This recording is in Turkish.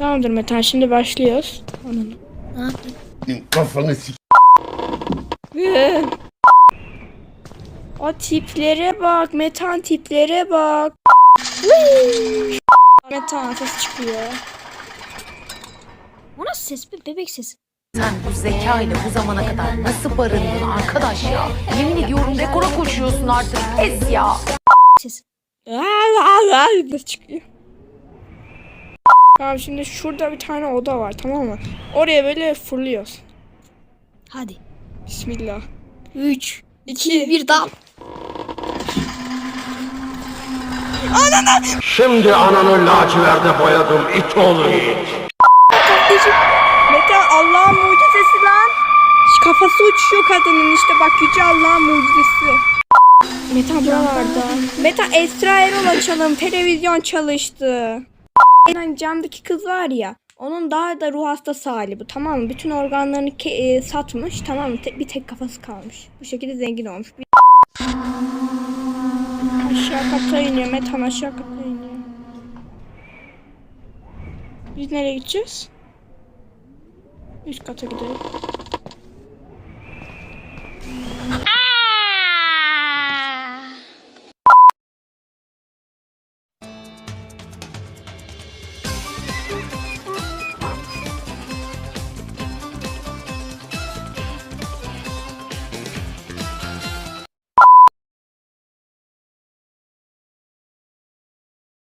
Tamamdır Metan şimdi başlıyoruz. Onun. Ne yapayım? Kafanı sik. O tiplere bak. Metan tiplere bak. Metan ses çıkıyor. O nasıl ses be? Bebek sesi. Sen bu zeka ile bu zamana kadar nasıl barındın arkadaş ya? Yemin ediyorum rekora koşuyorsun artık. Pes ya. Ses çıkıyor. Tamam şimdi şurada bir tane oda var tamam mı? Oraya böyle fırlıyoruz. Hadi. Bismillah. 3, 2 1 dal. Şimdi ananı laciverde boyadım it oğlu it. Kardeşim. Metan Allah'ın mucizesi lan. Kafası uçuyor kadının işte bak yüce Allah'ın mucizesi. Metan buralarda. Metan Esra Erol açalım. Televizyon çalıştı. Yani camdaki kız var ya. Onun daha da ruh hastası hali bu tamam mı? Bütün organlarını e, satmış tamam mı? Te- bir tek kafası kalmış. Bu şekilde zengin olmuş. Bir- Aşağı kata iniyor. Metan aşağı kata iniyor. Biz nereye gideceğiz? Üst kata gidelim.